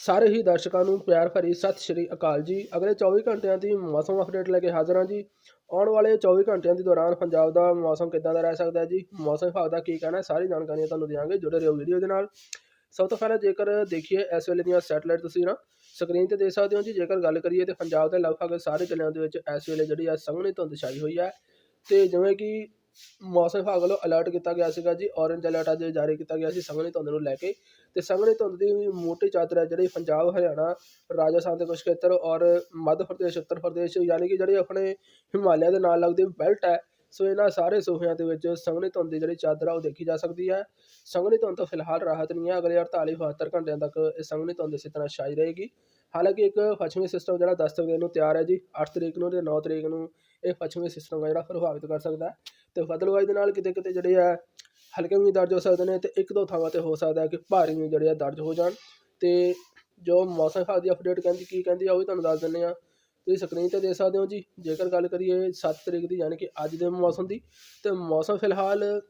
ਸਾਰੇ ਹੀ ਦਰਸ਼ਕਾਂ ਨੂੰ ਪਿਆਰ ਭਰੀ ਸਤਿ ਸ਼੍ਰੀ ਅਕਾਲ ਜੀ। ਅਗਲੇ 24 ਘੰਟਿਆਂ ਦੀ ਮੌਸਮ ਅਪਡੇਟ ਲੈ ਕੇ ਹਾਜ਼ਰ ਹਾਂ ਜੀ। ਆਉਣ ਵਾਲੇ 24 ਘੰਟਿਆਂ ਦੇ ਦੌਰਾਨ ਪੰਜਾਬ ਦਾ ਮੌਸਮ ਕਿੱਦਾਂ ਦਾ ਰਹਿ ਸਕਦਾ ਹੈ ਜੀ? ਮੌਸਮ ਵਿਭਾਗ ਦਾ ਕੀ ਕਹਿਣਾ ਹੈ? ਸਾਰੀ ਜਾਣਕਾਰੀਆਂ ਤੁਹਾਨੂੰ ਦਿਆਂਗੇ ਜੁੜੇ ਰਹੋ ਵੀਡੀਓ ਦੇ ਨਾਲ। ਸਭ ਤੋਂ ਪਹਿਲਾਂ ਜੇਕਰ ਦੇਖੀਏ ਇਸ ਵੇਲੇ ਦੀਆਂ ਸੈਟਲਾਈਟ ਤਸਵੀਰਾਂ ਸਕਰੀਨ ਤੇ ਦੇਖ ਸਕਦੇ ਹੋ ਜੀ। ਜੇਕਰ ਗੱਲ ਕਰੀਏ ਤੇ ਪੰਜਾਬ ਦੇ ਲਗਭਗ ਸਾਰੇ ਜ਼ਿਲ੍ਹਿਆਂ ਦੇ ਵਿੱਚ ਇਸ ਵੇਲੇ ਜਿਹੜੀ ਆ ਸੰਘਣੀ ਧੁੰਦ ਛਾਈ ਹੋਈ ਹੈ। ਤੇ ਜਿਵੇਂ ਕਿ ਮੌਸਮ ਵਿਭਾਗ ਵੱਲੋਂ ਅਲਰਟ ਕੀਤਾ ਗਿਆ ਸੀਗਾ ਜੀ ਔਰੇਂਜ ਅਲਰਟ ਅੱਜ ਜਾਰੀ ਕੀਤਾ ਗਿਆ ਸੀ ਸੰਘਣੀ ਧੁੰਦ ਨੂੰ ਲੈ ਕੇ ਅਤੇ ਸੰਘਣੀ ਧੁੰਦ ਦੀ ਮੋਟੀ ਚਾਦਰ ਹੈ ਜਿਹੜੀ ਪੰਜਾਬ, ਹਰਿਆਣਾ, ਰਾਜਸਥਾਨ ਦੇ ਕੁਛ ਖੇਤਰ ਔਰ ਮੱਧ ਪ੍ਰਦੇਸ਼, ਉੱਤਰ ਪ੍ਰਦੇਸ਼ ਯਾਨੀ ਕਿ ਜਿਹੜੇ ਆਪਣੇ ਹਿਮਾਲਿਆ ਦੇ ਨਾਲ ਲੱਗਦੀ ਬੈਲਟ ਹੈ, ਸੋ ਇਹਨਾਂ ਸਾਰੇ ਸੂਬਿਆਂ ਦੇ ਵਿੱਚ ਸੰਘਣੀ ਧੁੰਦ ਦੀ ਜਿਹੜੀ ਚਾਦਰ ਆ ਉਹ ਦੇਖੀ ਜਾ ਸਕਦੀ ਹੈ। ਸੰਘਣੀ ਧੁੰਦ ਤੋਂ ਫਿਲਹਾਲ ਰਾਹਤ ਨਹੀਂ ਹੈ, ਅਗਲੇ 48 72 ਘੰਟਿਆਂ ਤੱਕ ਇਹ ਸੰਘਣੀ ਧੁੰਦ ਇਸੇ ਤਰ੍ਹਾਂ ਛਾਈ ਰਹੇਗੀ। ਹਾਲਾਂਕਿ ਇੱਕ ਪੱਛਮੀ ਸਿਸਟਮ ਜਿਹੜਾ 10 ਤਰੀਕ ਨੂੰ ਤਿਆਰ ਹੈ ਜੀ 8 ਤਰੀਕ ਨੂੰ ਤੇ 9 ਤਰੀਕ ਨੂੰ ਇਹ ਪੱਛਮੀ ਸਿਸਟਮ ਜਿਹੜਾ ਪ੍ਰਭਾਵਿਤ ਕਰ ਸਕਦਾ ਹੈ। ਅਤੇ ਬਦਲਵਾਈ ਦੇ ਨਾਲ ਕਿਤੇ ਕਿਤੇ ਜਿਹੜੇ ਆ ਹਲਕੇ ਮੀਂਹ ਦਰਜ ਹੋ ਸਕਦੇ ਨੇ ਅਤੇ ਇੱਕ ਦੋ ਥਾਵਾਂ ਤੇ ਹੋ ਸਕਦਾ ਕਿ ਭਾਰੀ ਮੀਂਹ ਜਿਹੜੇ ਆ ਦਰਜ ਹੋ ਜਾਣ। ਅਤੇ ਜੋ ਮੌਸਮ ਵਿਭਾਗ ਦੀ ਅਪਡੇਟ ਕਹਿੰਦੀ, ਕੀ ਕਹਿੰਦੀ ਆ ਉਹ ਵੀ ਤੁਹਾਨੂੰ ਦੱਸ ਦਿੰਦੇ ਹਾਂ ਤੁਸੀਂ ਸਕਰੀਨ ਤੇ ਦੇਖ ਸਕਦੇ ਹੋ ਜੀ। ਜੇਕਰ ਗੱਲ ਕਰੀਏ ਸੱਤ ਤਰੀਕ ਦੀ, ਯਾਨੀ ਕਿ ਅੱਜ ਦੇ ਮੌਸਮ ਦੀ, ਤਾਂ ਮੌਸਮ ਫਿਲਹਾਲ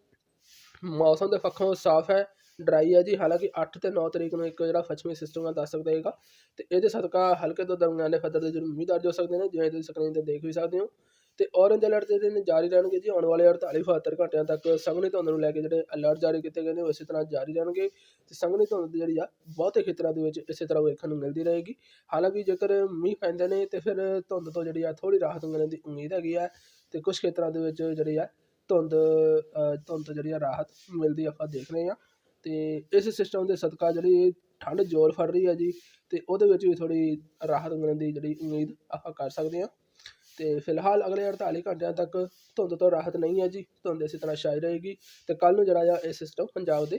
ਮੌਸਮ ਦੇ ਪੱਖੋਂ ਸਾਫ਼ ਹੈ ਡਰਾਈ ਹੈ ਜੀ। ਹਾਲਾਂਕਿ 8 ਤੇ 9 ਤਰੀਕ ਨੂੰ ਇੱਕ ਜਿਹੜਾ ਪੱਛਮੀ ਸਿਸਟਮ ਆ ਦੱਸ ਸਕਦਾ ਹੈਗਾ। ਤੇ ਇਹਦੇ ਸਦਕਾ ਹਲਕੇ ਤੋਂ ਦਰਮਿਆਨੇ ਪੱਧਰ ਦੇ ਜ਼ਰੂਰ ਮੀਂਹ ਦਰਜ ਹੋ ਸਕਦੇ ਨੇ, ਜਿਵੇਂ ਤੁਸੀਂ ਸਕਰੀਨ ਤੇ ਦੇਖ ਵੀ ਸਕਦੇ ਹੋ। ਅਤੇ ਔਰੰਜ ਅਲਰਟ ਜਿਹੜੇ ਨੇ ਜਾਰੀ ਰਹਿਣਗੇ ਜੀ। ਆਉਣ ਵਾਲੇ 48 72 ਘੰਟਿਆਂ ਤੱਕ ਸੰਘਣੀ ਧੁੰਦ ਨੂੰ ਲੈ ਕੇ ਜਿਹੜੇ ਅਲਰਟ ਜਾਰੀ ਕੀਤੇ ਗਏ ਨੇ, ਉਹ ਇਸੇ ਤਰ੍ਹਾਂ ਜਾਰੀ ਰਹਿਣਗੇ। ਅਤੇ ਸੰਘਣੀ ਧੁੰਦ ਜਿਹੜੀ ਆ, ਬਹੁਤੇ ਖੇਤਰਾਂ ਦੇ ਵਿੱਚ ਇਸੇ ਤਰ੍ਹਾਂ ਵੇਖਣ ਨੂੰ ਮਿਲਦੀ ਰਹੇਗੀ। ਹਾਲਾਂਕਿ ਜੇਕਰ ਮੀਂਹ ਪੈਂਦੇ ਨੇ ਤਾਂ ਫਿਰ ਧੁੰਦ ਤੋਂ ਜਿਹੜੀ ਆ, ਥੋੜ੍ਹੀ ਰਾਹਤ ਮਿਲਣ ਦੀ ਉਮੀਦ ਹੈਗੀ ਆ। ਅਤੇ ਕੁਛ ਖੇਤਰਾਂ ਦੇ ਵਿੱਚ ਜਿਹੜੀ ਆ, ਧੁੰਦ ਧੁੰਦ ਤੋਂ ਜਿਹੜੀ ਆ, ਰਾਹਤ ਮਿਲਦੀ ਆਪਾਂ ਦੇਖ ਰਹੇ ਹਾਂ। ਅਤੇ ਇਸ ਸਿਸਟਮ ਦੇ ਸਦਕਾ ਜਿਹੜੀ ਠੰਡ ਜ਼ੋਰ ਫੜ ਰਹੀ ਹੈ ਜੀ ਅਤੇ ਉਹਦੇ ਵਿੱਚ ਵੀ ਥੋੜ੍ਹੀ ਰਾਹਤ ਮਿਲਣ ਦੀ ਜਿਹੜੀ ਉਮੀਦ ਆਪਾਂ ਕਰ ਸਕਦੇ ਹਾਂ। ਤੇ ਫਿਲਹਾਲ ਅਗਲੇ 48 ਘੰਟਿਆਂ ਤੱਕ ਧੁੰਦ ਤੋਂ ਰਾਹਤ ਨਹੀਂ ਹੈ ਜੀ। ਧੁੰਦ ਇਸੇ ਤਰ੍ਹਾਂ ਛਾਈ ਰਹੇਗੀ ਤੇ ਕੱਲ ਨੂੰ ਜਿਹੜਾ ਆ ਇਹ ਸਿਸਟਮ ਪੰਜਾਬ ਦੇ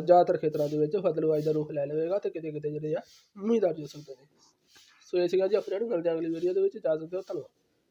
ਜ਼ਿਆਦਾਤਰ ਖੇਤਰਾਂ ਦੇ ਵਿੱਚ ਬਦਲਵਾਈ ਦਾ ਰੂਪ ਲੈ ਲਵੇਗਾ ਤੇ ਕਿਤੇ ਕਿਤੇ ਜਿਹੜੇ ਆ ਮੀਂਹ ਦਰਜ ਹੋ ਸਕਦੇ ਨੇ ਸੋ ਇਹ ਸੀਗਾ ਜੀ ਅਪਡੇਟ ਮਿਲਦੇ ਹਾਂ ਅਗਲੀ ਵੀਡੀਓ ਦੇ ਵਿੱਚ। ਇਜਾਜ਼ਤ ਦਿਓ, ਧੰਨਵਾਦ।